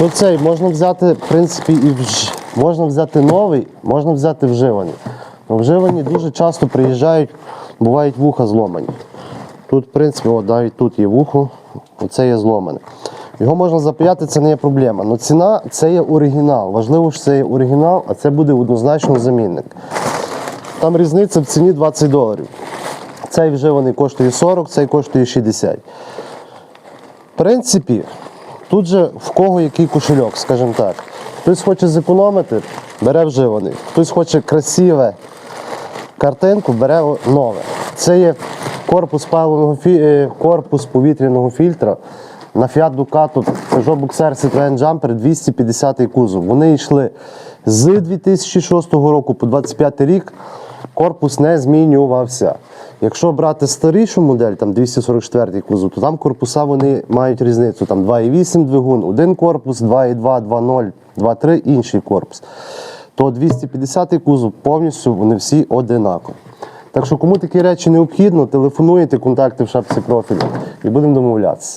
Що цей можна взяти, в принципі, і вж... можна взяти новий, можна взяти вживаний. Но вживані дуже часто приїжджають, бувають вуха зломані. Тут, в принципі, от, навіть тут є вухо, оце є зломане. Його можна запаяти, це не є проблема. Але ціна це є оригінал. Важливо, що це є оригінал, а це буде однозначно замінник. Там різниця в ціні 20 доларів. Цей вживаний коштує 40, цей коштує 60. В принципі, тут же в кого який кошельок, скажімо так. Хтось хоче зекономити, бере вживаний. Хтось хоче красиве картинку, бере нове. Це є корпус паливного фі... е, корпус повітряного фільтра. На Fiat Ducato Peugeot Boxer Citroen Jumper 250 кузов. Вони йшли з 2006 року по 25 рік. Корпус не змінювався. Якщо брати старішу модель, там 244 кузов, то там корпуса вони мають різницю. Там 2,8 двигун, один корпус, 2,2, 2,0, 2,3 інший корпус. То 250 кузов повністю вони всі одинакові. Так що, кому такі речі необхідно, телефонуйте, контакти в шапці профілю і будемо домовлятися.